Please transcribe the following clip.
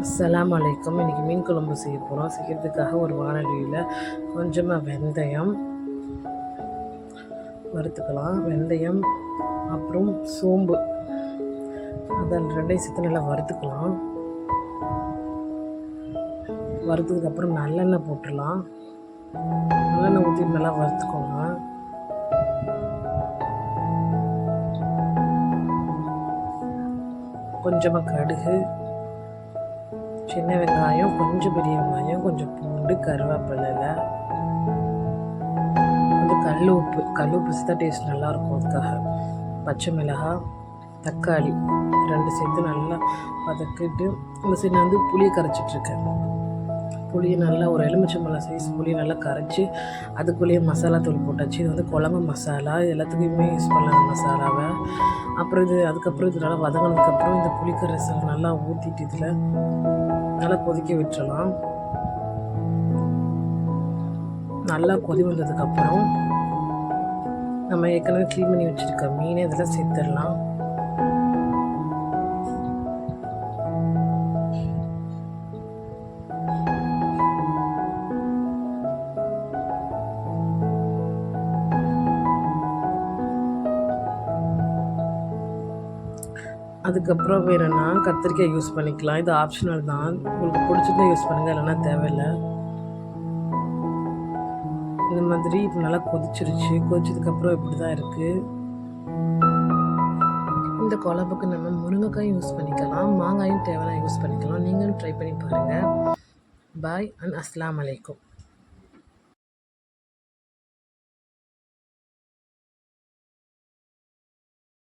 அஸ்லாம் வலைக்கம் இன்றைக்கி மீன் குழம்பு செய்ய போகிறோம் செய்கிறதுக்காக ஒரு வானொலியில் கொஞ்சமாக வெந்தயம் வறுத்துக்கலாம். வெந்தயம் அப்புறம் சோம்பு. அதில் ரெண்டையும் சேர்த்து நல்லா வறுத்துக்கலாம். வறுத்ததுக்கப்புறம் நல்லெண்ணெய் போட்டுடலாம். நல்லெண்ணெய் ஊற்றி நல்லா வறுத்துக்கோங்க. கொஞ்சமாக கடுகு சின்ன வெங்காயம் கொஞ்சம் பெரிய வெங்காயம் கொஞ்சம் பூண்டு கருவேப்பிலையில் வந்து கல் உப்பு கல் உப்பு தான் டேஸ்ட் நல்லாயிருக்கும் அதுக்காக. பச்சை மிளகாய் தக்காளி ரெண்டு சேர்த்து நல்லா வதக்கிட்டு இந்த சைடு நான் வந்து புளியை கரைச்சிட்ருக்கேன். புளியை நல்லா ஒரு எலுமிச்சம்பழம் சைஸ் புளியை நல்லா கரைச்சி அதுக்குள்ளேயே மசாலா தூள் போட்டாச்சு. இது வந்து குழம்பு மசாலா எல்லாத்துக்குமே யூஸ் பண்ணலாம் மசாலாவை. அப்புறம் இது அதுக்கப்புறம் இது நல்லா வதங்கினதுக்கப்புறம் இந்த புளிக்கரைசல் நல்லா ஊற்றிட்டு இதில் நல்லா கொதிக்க விட்டுறலாம். நல்லா கொதி வந்ததுக்கப்புறம் நம்ம ஏற்கனவே க்ளீன் பண்ணி வச்சுருக்க மீனை இதெல்லாம் சேர்த்துடலாம். அதுக்கப்புறம் வேணும்னா கத்திரிக்காய் யூஸ் பண்ணிக்கலாம். இது ஆப்ஷனல் தான். உங்களுக்கு பிடிச்சதும் யூஸ் பண்ணுங்கள் இல்லைன்னா தேவையில்லை. இந்த மாதிரி இப்போ நல்லா கொதிச்சிருச்சு. கொதிச்சதுக்கப்புறம் இப்படி தான் இருக்குது இந்த குழம்புக்கு நம்ம முருங்கைக்காயும் யூஸ் பண்ணிக்கலாம். மாங்காயும் தேவையான யூஸ் பண்ணிக்கலாம். நீங்களும் ட்ரை பண்ணி பாருங்கள் பாய் அண்ட் அஸ்லாம் அலைக்கும்